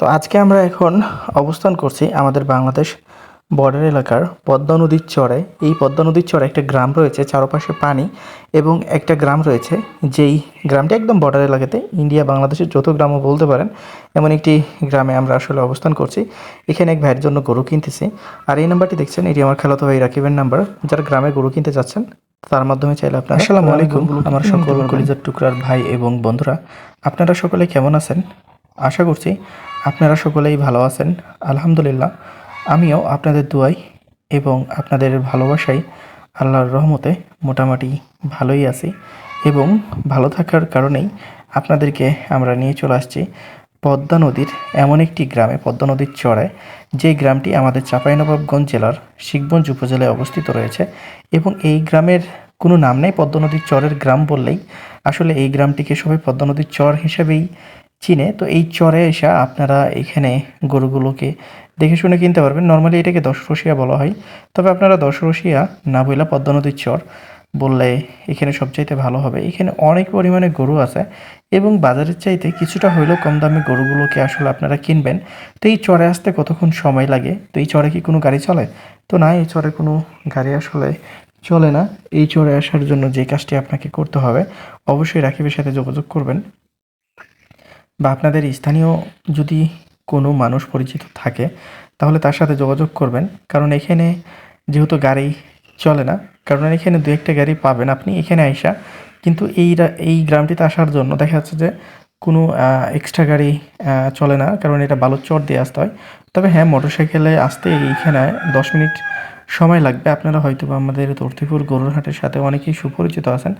তো আজকে আমরা এখন অবস্থান করছি আমাদের বাংলাদেশ বর্ডার এলাকার পদ্মা নদীর চরে। এই পদ্মা নদীর চরে একটা গ্রাম রয়েছে চারপাশে পানি এবং একটা গ্রাম রয়েছে যেই গ্রামটি একদম বর্ডার এলাকাতে। ইন্ডিয়া বাংলাদেশের যত গ্রামও বলতে পারেন এমন একটি গ্রামে আমরা আসলে অবস্থান করছি। এখানে এক ভাইয়ের জন্য গরু কিনতেছি। আর এই নাম্বারটি দেখছেন এটি আমার খালাতো ভাই রাকিবের নাম্বার যারা গ্রামে গরু কিনতে যাচ্ছেন তার মাধ্যমে চাইলে আপনারা আসসালামু আলাইকুম আমার সকল কলিজার টুকরার ভাই এবং বন্ধুরা আপনারা সকলে কেমন আছেন? আশা করছি আপনারা সকলেই ভালো আছেন। আলহামদুলিল্লাহ, আমিও আপনাদের দোয়াই এবং আপনাদের ভালোবাসায় আল্লাহর রহমতে মোটামুটি ভালোই আছি এবং ভালো থাকার কারণেই আপনাদেরকে আমরা নিয়ে চলে আসছি পদ্মা নদীর এমন একটি গ্রামে, পদ্মা নদীর চড়ায় যে গ্রামটি আমাদের চাঁপাইনবাবগঞ্জ জেলার শিখগঞ্জ উপজেলায় অবস্থিত রয়েছে এবং এই গ্রামের কোনো নাম নেই, পদ্মা নদীর চরের গ্রাম বললেই আসলে এই গ্রামটিকে সবাই পদ্মা নদীর চর হিসেবেই চিনে, তো এই চরে এসে আপনারা এখানে গরুগুলোকে দেখে শুনে কিনতে পারবেন। নর্মালি এটাকে দশরসিয়া বলা হয়। তবে আপনারা দশরসিয়া না বইলা পদ্মা নদীর চর বললে এখানে সবচাইতে ভালো হবে। এখানে অনেক পরিমাণে গরু আছে এবং বাজারের চাইতে কিছুটা হইলেও কম দামে গরুগুলোকে আসলে আপনারা কিনবেন। তো এই চরে আসতে কতক্ষণ সময় লাগে? তো এই চরে কি কোনো গাড়ি চলে? তো না, এই চরে কোনো গাড়ি আসলে চলে না। এই চরে আসার জন্য যে কাজটি আপনাকে করতে হবে, অবশ্যই রাকিবের সাথে যোগাযোগ করবেন। বা আপনাদের স্থানীয় যদি কোনো মানুষ পরিচিত থাকে, তাহলে তার সাথে যোগাযোগ করবেন। কারণ এখানে যেহেতু গাড়ি চলে না, কারণ এখানে দু একটা গাড়ি পাবেন আপনি এখানে আইসা। কিন্তু এই এই গ্রামটিতে আসার জন্য দেখা যাচ্ছে যে কোনো এক্সট্রা গাড়ি চলে না, কারণ এটা বালুর চর দিয়ে আসতে হয়। তবে হ্যাঁ মোটরসাইকেলে আসতে এইখানে দশ মিনিট সময় লাগবে। আপনারা হয়তো বা আমাদের তর্তিপুর গরুর হাটের সাথে অনেকেই সুপরিচিত আছেন।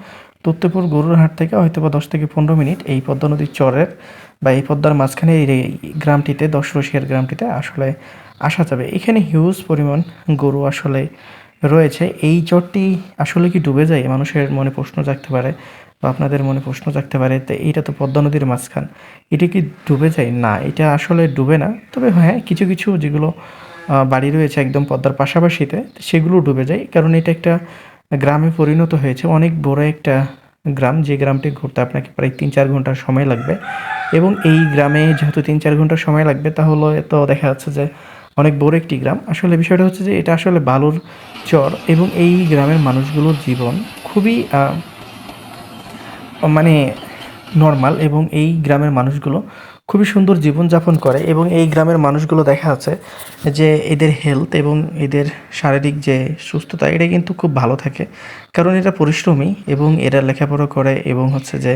তর্তিপুর গরুর হাট থেকে হয়তো বা দশ থেকে পনেরো মিনিট এই পদ্মা নদীর চরের বা এই পদ্মার মাঝখানে এই গ্রামটিতে, দশ রশিয়ার গ্রামটিতে আসলে আসা যাবে। এখানে হিউজ পরিমাণ গরু আসলে রয়েছে। এই চরটি আসলে কি ডুবে যায়? মানুষের মনে প্রশ্ন জাগতে পারে বা আপনাদের মনে প্রশ্ন জাগতে পারে, তো, এইটা তো পদ্মা নদীর মাঝখান। এটা কি ডুবে যায়? না, এটা আসলে ডুবে না। তবে হ্যাঁ কিছু কিছু যেগুলো বাড়ি রয়েছে একদম পদ্মার পাশাপাশিতে, সেগুলো ডুবে যায়। কারণ এটা একটা গ্রামে পরিণত হয়েছে, অনেক বড় একটা গ্রাম। যে গ্রামটি ঘুরতে আপনাকে প্রায় তিন চার ঘণ্টার সময় লাগবে। এবং এই গ্রামে যেহেতু তিন চার ঘণ্টা সময় লাগবে, তাহলে তো দেখা যাচ্ছে যে অনেক বড় একটি গ্রাম। আসলে বিষয়টা হচ্ছে যে, এটা আসলে বালুর চর এবং এই গ্রামের মানুষগুলোর জীবন খুবই মানে নর্মাল এবং এই গ্রামের মানুষগুলো খুবই সুন্দর জীবনযাপন করে এবং এই গ্রামের মানুষগুলো দেখা যাচ্ছে যে এদের হেলথ এবং এদের শারীরিক যে সুস্থতা, এটা কিন্তু খুব ভালো থাকে। কারণ এরা পরিশ্রমী এবং এরা লেখাপড়া করে এবং হচ্ছে যে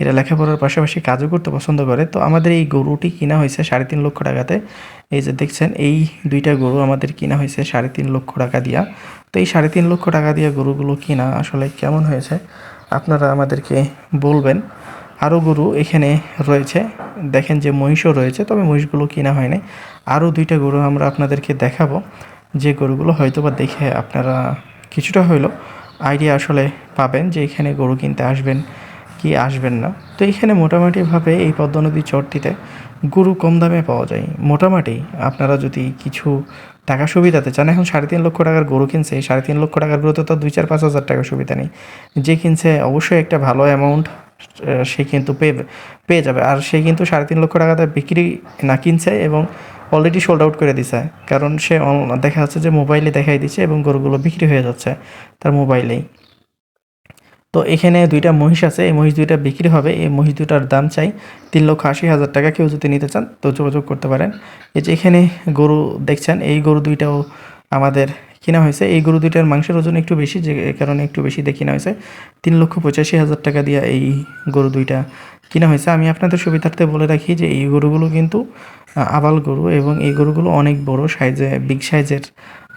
এরা লেখাপড়ার পাশাপাশি কাজও করতে পছন্দ করে। তো আমাদের এই গরুটি কিনা হয়েছে সাড়ে তিন লক্ষ টাকাতে। এই যে দেখছেন, এই দুইটা গরু আমাদের কিনা হয়েছে সাড়ে তিন লক্ষ টাকা দিয়া। তো এই সাড়ে তিন লক্ষ টাকা দিয়ে গরুগুলো কিনা আসলে কেমন হয়েছে, আপনারা আমাদেরকে বলবেন। আরও গরু এখানে রয়েছে। দেখেন যে মহিষও রয়েছে, তবে মহিষগুলো কিনা হয়নি। আরও দুইটা গরু আমরা আপনাদেরকে দেখাবো। যে গরুগুলো হয়তো বা দেখে আপনারা কিছুটা হইলেও আইডিয়া আসলে পাবেন যে এখানে গরু কিনতে আসবেন কি আসবেন না। তো এখানে মোটামুটিভাবে এই পদ্মা নদী চরটিতে গরু কম দামে পাওয়া যায়। মোটামুটি আপনারা যদি কিছু টাকা সুবিধাতে চান, এখন সাড়ে তিন লক্ষ টাকার গরু কিনছে, সাড়ে তিন লক্ষ টাকার গরুতে তো দুই চার পাঁচ হাজার টাকা সুবিধা নেই। যে কিনছে অবশ্যই একটা ভালো অ্যামাউন্ট সে কিন্তু পেয়ে পেয়ে যাবে। আর সে কিন্তু সাড়ে তিন লক্ষ টাকাতে বিক্রি না কিনছে এবং অলরেডি সোল্ড আউট করে দিছে। কারণ সে দেখা যাচ্ছে যে মোবাইলে দেখাই দিচ্ছে এবং গরুগুলো বিক্রি হয়ে যাচ্ছে তার মোবাইলেই তো এখানে দুইটা মহিষ আছে। এই মহিষ দুইটা বিক্রি হবে। এই মহিষ দুইটার দাম চাই তিন লক্ষ আশি হাজার টাকা। কেউ যদি নিতে চান তো যোগাযোগ করতে পারেন। এই যে এখানে গরু দেখছেন, এই গরু দুইটাও আমাদের কিনা হয়েছে। এই গরু দুইটার মাংসের ওজন একটু বেশি, যে কারণে একটু বেশি দিয়ে কিনা হয়েছে। তিন লক্ষ পঁচাশি হাজার টাকা দিয়ে এই গরু দুইটা কিনা হয়েছে। আমি আপনাদের সুবিধার্থে বলে রাখি যে এই গরুগুলো কিন্তু আবাল গরু এবং এই গরুগুলো অনেক বড় সাইজে, বিগ সাইজের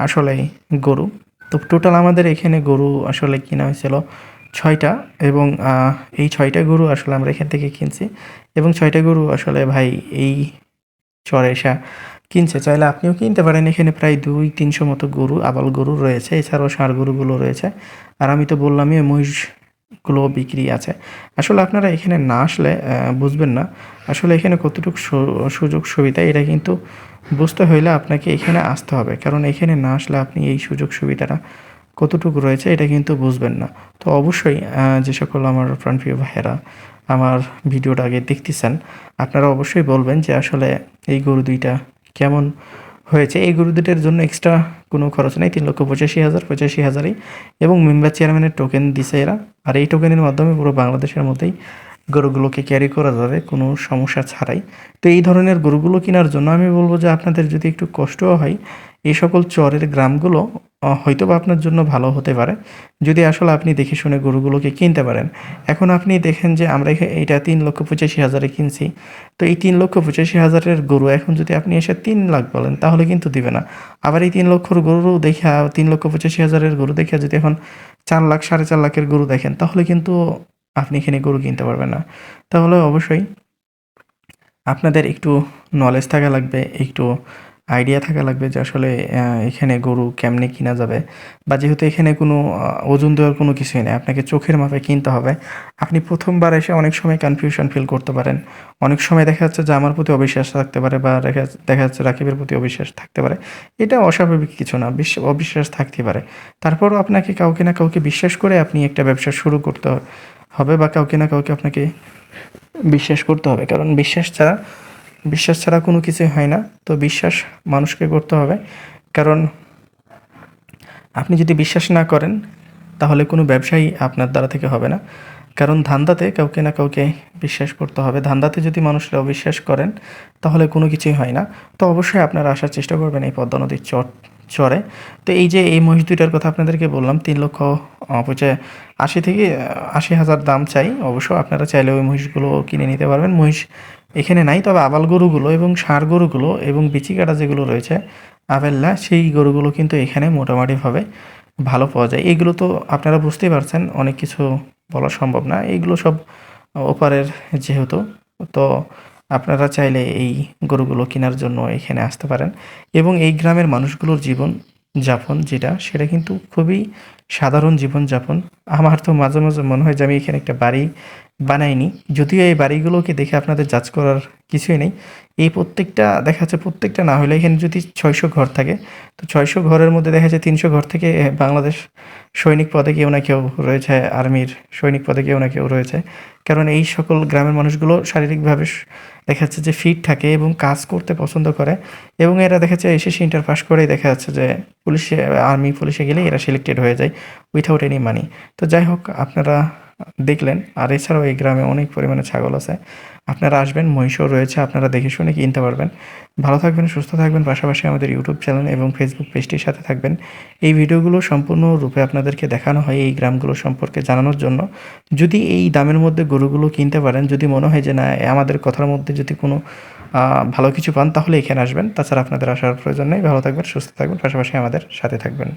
আসলে গরু। তো টোটাল আমাদের এখানে গরু আসলে কিনা হয়েছিল ছয়টা এবং এই ছয়টা গরু আসলে আমরা এখান থেকে কিনছি। এবং ছয়টা গরু আসলে ভাই এই চরে এসা কিনছে, চাইলে আপনিও কিনতে পারেন। এখানে প্রায় দুই, তিনশো মতো গরু, আবাল গরু রয়েছে। এছাড়াও ষাঁড় গরুগুলো রয়েছে। আর আমি তো বললামই মহিষগুলো বিক্রি আছে। আসলে আপনারা এখানে না আসলে বুঝবেন না। আসলে এখানে কতটুকু সুযোগ সুবিধা, এটা কিন্তু বুঝতে হইলে আপনাকে এখানে আসতে হবে। কারণ এখানে না আসলে আপনি এই সুযোগ সুবিধাটা কতটুকু রয়েছে, এটা কিন্তু বুঝবেন না। তো অবশ্যই যে সকল আমার প্রাণপ্রিয় ভাইয়েরা আমার ভিডিওটা আগে দেখতেছেন, আপনারা অবশ্যই বলবেন যে আসলে এই গরু দুইটা কেমন হয়েছে? এই গরু দুটের জন্য এক্সট্রা কোনো খরচ নেই, তিন লক্ষ পঁচাশি হাজার, পঁচাশি হাজারই। এবং মেম্বার চেয়ারম্যানের টোকেন দিছে এরা। আর এই টোকেনের মাধ্যমে পুরো বাংলাদেশের মধ্যেই গরুগুলোকে ক্যারি করা যাবে, কোনো সমস্যা ছাড়াই। তো এই ধরনের গরুগুলো কেনার জন্য আমি বলব যে আপনাদের যদি একটু কষ্টও হয় এই সকল চরের গ্রামগুলো হয়তো বা আপনার জন্য ভালো হতে পারে। যদি আসলে আপনি দেখে শুনে গরুগুলোকে কিনতে পারেন। এখন আপনি দেখেন যে আমরা এটা তিন লক্ষ পঁচাশি হাজারে কিনছি। তো এই তিন লক্ষ পঁচাশি হাজারের গরু এখন যদি আপনি এসে তিন লাখ বলেন, তাহলে কিন্তু দিবে না। আবার এই তিন লক্ষর গরু দেখা, তিন লক্ষ পঁচাশি হাজারের গরু দেখে যদি এখন চার লাখ, সাড়ে চার লাখের গরু দেখেন, তাহলে কিন্তু আপনি এখানে গরু কিনতে পারবেন না। তাহলে অবশ্যই আপনাদের একটু নলেজ থাকা লাগবে, একটু আইডিয়া থাকা লাগবে যে আসলে এখানে গরু কেমনে কিনা যাবে বা যেহেতু এখানে কোনো ওজন দেওয়ার কোনো কিছুই নেই, আপনাকে চোখের মাপে কিনতে হবে। আপনি প্রথমবার এসে অনেক সময় কনফিউশন ফিল করতে পারেন। অনেক সময় দেখা যাচ্ছে যে আমার প্রতি অবিশ্বাস থাকতে পারে বা দেখা যাচ্ছে রাকিবের প্রতি অবিশ্বাস থাকতে পারে। এটা অস্বাভাবিক কিছু না, বিশ্ব, অবিশ্বাস থাকতে পারে। তারপরও আপনাকে কাউকে না কাউকে বিশ্বাস করে আপনি একটা ব্যবসা শুরু করতে হবে বা কাউকে না কাউকে আপনাকে বিশ্বাস করতে হবে। কারণ বিশ্বাস ছাড়া বিশ্বাস ছাড়া কোনো কিছুই হয় না। তো বিশ্বাস মানুষকে করতে হবে। কারণ আপনি যদি বিশ্বাস না করেন, তাহলে কোনো ব্যবসায়ী আপনার দ্বারা থেকে হবে না। কারণ ধান্দাতে কাউকে না কাউকে বিশ্বাস করতে হবে। ধান্দাতে যদি মানুষরা অবিশ্বাস করেন, তাহলে কোনো কিছুই হয় না। তো অবশ্যই আপনারা আসার চেষ্টা করবেন এই পদ্মা নদীর চর চরে। তো এই যে এই মহিষ দুইটার কথা আপনাদেরকে বললাম, তিন লক্ষ পঁচা আশি থেকে আশি হাজার দাম চাই। অবশ্য আপনারা চাইলে ওই মহিষগুলো কিনে নিতে পারবেন। মহিষ এখানে নাই, তবে আবাল গরুগুলো এবং ষাঁড় গরুগুলো এবং বিচি কাটা যেগুলো রয়েছে আবেল্লা সেই গরুগুলো কিন্তু এখানে মোটামুটিভাবে ভালো পাওয়া যায়। এগুলো তো আপনারা বুঝতেই পারছেন, অনেক কিছু বলা সম্ভব না। এইগুলো সব ওপারের যেহেতু, তো আপনারা চাইলে এই গরুগুলো কেনার জন্য এখানে আসতে পারেন। এবং এই গ্রামের মানুষগুলোর জীবন যাপন যেটা, সেটা কিন্তু খুবই সাধারণ জীবনযাপন। আমার তো মাঝে মাঝে মনে হয় যে আমি এখানে একটা বাড়ি বানাইনি। যদিও এই বাড়িগুলোকে দেখে আপনাদের জাজ করার কিছুই নেই। এই প্রত্যেকটা, দেখা যাচ্ছে প্রত্যেকটা না হলে এখানে যদি ছয়শো ঘর থাকে, তো ছয়শো ঘরের মধ্যে দেখা যাচ্ছে তিনশো ঘর থেকে বাংলাদেশ সৈনিক পদে কেউ না কেউ রয়েছে, আর্মির সৈনিক পদে কেউ না কেউ রয়েছে। কারণ এই সকল গ্রামের মানুষগুলো শারীরিকভাবে দেখা যাচ্ছে যে ফিট থাকে এবং কাজ করতে পছন্দ করে এবং এরা দেখা যাচ্ছে এসএসসি ইন্টার পাস করেই দেখা যাচ্ছে যে পুলিশে, আর্মি পুলিশে গেলে এরা সিলেক্টেড হয়ে যায়। উইথাউট এনি মানি তো যাই হোক আপনারা দেখলেন, আর এছাড়াও এই গ্রামে অনেক পরিমাণে ছাগল আছে। আপনারা আসবেন, মহিষও রয়েছে, আপনারা দেখে শুনে কিনতে পারবেন। ভালো থাকবেন, সুস্থ থাকবেন, পাশাপাশি আমাদের ইউটিউব চ্যানেল এবং ফেসবুক পেজটির সাথে থাকবেন। এই ভিডিওগুলো সম্পূর্ণরূপে আপনাদেরকে দেখানো হয় এই গ্রামগুলো সম্পর্কে জানানোর জন্য। যদি এই দামের মধ্যে গরুগুলো কিনতে পারেন, যদি মনে হয় যে, না, আমাদের কথার মধ্যে যদি কোনো ভালো কিছু পান, তাহলে এখানে আসবেন। তাছাড়া আপনাদের আসার প্রয়োজন নেই। ভালো থাকবেন, সুস্থ থাকবেন, পাশাপাশি আমাদের সাথে থাকবেন।